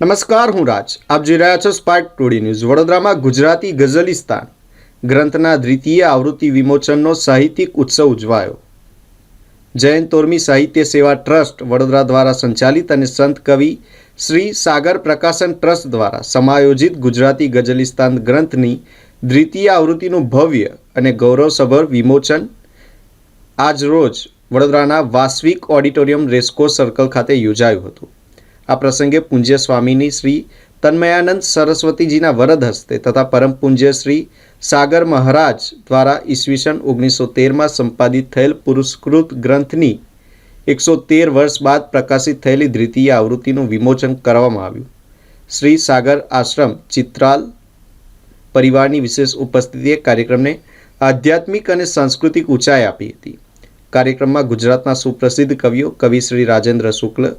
નમસ્કાર, હું રાજ. આપ જોઈ રહ્યા છો સ્પાર્ક ટુડી ન્યૂઝ. વડોદરામાં ગુજરાતી ગઝલિસ્તાન ગ્રંથના દ્વિતીય આવૃત્તિ વિમોચનનો સાહિત્યિક ઉત્સવ ઉજવાયો. જયંત તોરમી સાહિત્ય સેવા ટ્રસ્ટ વડોદરા દ્વારા સંચાલિત અને સંત કવિ શ્રી સાગર પ્રકાશન ટ્રસ્ટ દ્વારા સમાયોજિત ગુજરાતી ગઝલિસ્તાન ગ્રંથની દ્વિતીય આવૃત્તિનું ભવ્ય અને ગૌરવસભર વિમોચન આજ રોજ વડોદરાના વાસ્વિક ઓડિટોરિયમ રેસ્કો સર્કલ ખાતે યોજાયું હતું. આ પ્રસંગે પૂજ્ય સ્વામીની શ્રી તન્મયાનંદ સરસ્વતીજીના વરદ હસ્તે તથા પરમ પૂજ્ય શ્રી સાગર મહારાજ દ્વારા ઈસવીસન ઓગણીસો તેરમાં સંપાદિત થયેલ પુરસ્કૃત ગ્રંથની એકસો તેર વર્ષ બાદ પ્રકાશિત થયેલી દ્વિતીય આવૃત્તિનું વિમોચન કરવામાં આવ્યું. શ્રી સાગર આશ્રમ, ચિત્રાલ પરિવારની વિશેષ ઉપસ્થિતિએ કાર્યક્રમને આધ્યાત્મિક અને સાંસ્કૃતિક ઊંચાઈ આપી હતી. કાર્યક્રમમાં ગુજરાતના સુપ્રસિદ્ધ કવિઓ, કવિ શ્રી રાજેન્દ્ર શુક્લ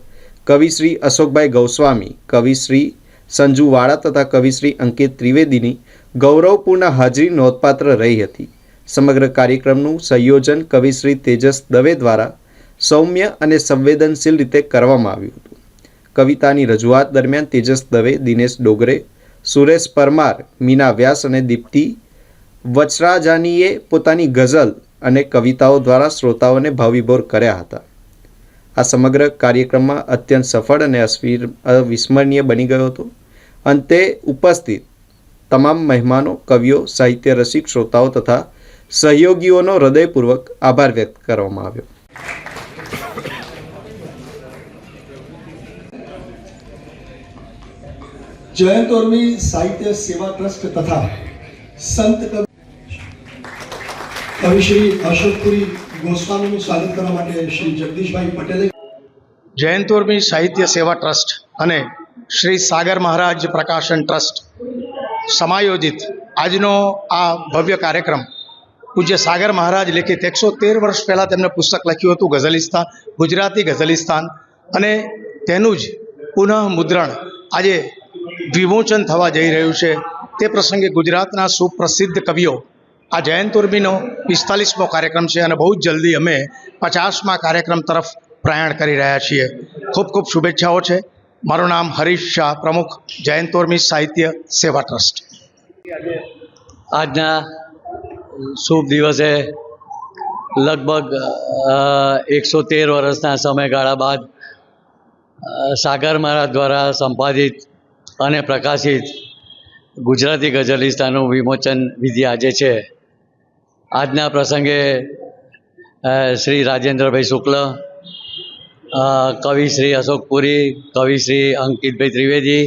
કવિ શ્રી અશોકભાઈ ગૌસ્વામી કવિશ્રી સંજુ વાળા તથા કવિશ્રી અંકિત ત્રિવેદીની ગૌરવપૂર્ણ હાજરી નોંધપાત્ર રહી હતી. સમગ્ર કાર્યક્રમનું સંયોજન કવિશ્રી તેજસ દવે દ્વારા સૌમ્ય અને સંવેદનશીલ રીતે કરવામાં આવ્યું હતું. કવિતાની રજૂઆત દરમિયાન તેજસ દવે, દિનેશ ડોગરે, સુરેશ પરમાર, મીના વ્યાસ અને દીપ્તિ વચરાજાનીએ પોતાની ગઝલ અને કવિતાઓ દ્વારા શ્રોતાઓને ભાવિભોર કર્યા હતા. આ સમગ્ર કાર્યક્રમમાં અત્યંત સફળ અને અસ્વીર, અવિસ્મરણીય બની ગયો હતો. અંતે ઉપસ્થિત તમામ મહેમાનો, કવિઓ, સાહિત્ય રસિક, શ્રોતાઓ તથા સહયોગીઓનો હૃદયપૂર્વક આભાર વ્યક્ત કરવામાં આવ્યો. જયંત ઉર્મી સાહિત્ય સેવા ટ્રસ્ટ તથા સંત કવિ શ્રી અશોકપુરી ગોસ્વામીનું સ્વાગત કરવા માટે શ્રી જગદીશભાઈ પટેલે જયંત ઉર્મી સાહિત્ય સેવા ટ્રસ્ટ અને શ્રી સાગર મહારાજ પ્રકાશન ટ્રસ્ટ સમાયોજિત આજનો આ ભવ્ય કાર્યક્રમ. પૂજ્ય સાગર મહારાજ લેખિત એકસો તેર વર્ષ પહેલાં તેમણે પુસ્તક લખ્યું હતું ગઝલિસ્તાન, ગુજરાતી ગઝલિસ્તાન અને તેનું જ પુનઃ મુદ્રણ આજે વિમોચન થવા જઈ રહ્યું છે. તે પ્રસંગે ગુજરાતના સુપ્રસિદ્ધ કવિઓ આ જયંત ઉર્મીનો પિસ્તાલીસમો કાર્યક્રમ છે અને બહુ જ જલ્દી અમે પચાસમા કાર્યક્રમ તરફ પ્રયાણ કરી રહ્યા છીએ. ખૂબ ખૂબ શુભેચ્છાઓ છે. મારું નામ હરીશ શાહ, પ્રમુખ જયંત ઉર્મી સાહિત્ય સેવા ટ્રસ્ટ. આજના શુભ દિવસે લગભગ એકસો તેર વર્ષના સમયગાળા બાદ સાગર મહારાજ દ્વારા સંપાદિત અને પ્રકાશિત ગુજરાતી ગઝલિસ્તાનું વિમોચન વિધિ આજે છે. આજના પ્રસંગે શ્રી રાજેન્દ્રભાઈ શુક્લ કવિ શ્રી અશોકપુરી કવિ શ્રી અંકિતભાઈ ત્રિવેદી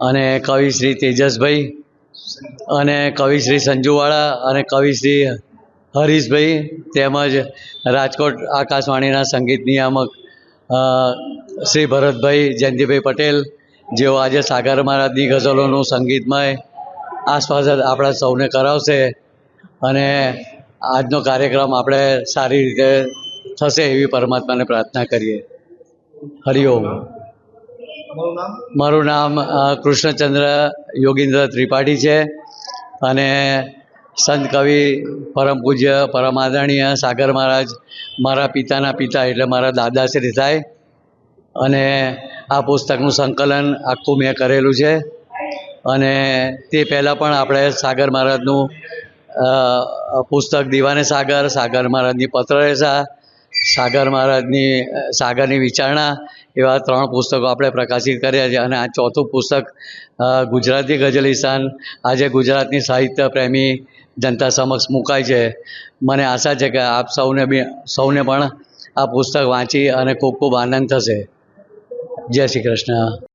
અને કવિ શ્રી તેજસભાઈ અને કવિ શ્રી સંજુવાળા અને કવિ શ્રી હરીશભાઈ તેમજ રાજકોટ આકાશવાણીના સંગીત નિયામક શ્રી ભરતભાઈ જયંતિભાઈ પટેલ, જેઓ આજે સાગર મહારાજની ગઝલોનું સંગીતમય આસપાસ આપણા સૌને કરાવશે. અને આજનો કાર્યક્રમ આપણે સારી રીતે થશે એવી પરમાત્માને પ્રાર્થના કરીએ. હરિઓમ મારું નામ કૃષ્ણચંદ્ર યોગીન્દ્ર ત્રિપાઠી છે અને સંત કવિ પરમ પૂજ્ય પરમ આદરણીય સાગર મહારાજ મારા પિતાના પિતા એટલે મારા દાદાશ્રી થાય અને આ પુસ્તકનું સંકલન આખું મેં કરેલું છે. અને તે પહેલાં પણ આપણે સાગર મહારાજનું પુસ્તક દીવાને સાગર સાગર મહારાજની પત્રરેસા, સાગર મહારાજની સાગરની વિચારણા એવા ત્રણ પુસ્તકો આપણે પ્રકાશિત કર્યા છે અને આ ચોથું પુસ્તક ગુજરાતી ગઝલિસ્તાન આજે ગુજરાતની સાહિત્ય પ્રેમી જનતા સમક્ષ મુકાય છે. મને આશા છે કે આપ સૌને બી, સૌને પણ આ પુસ્તક વાંચી અને ખૂબ ખૂબ આનંદ થશે. જય શ્રી કૃષ્ણ.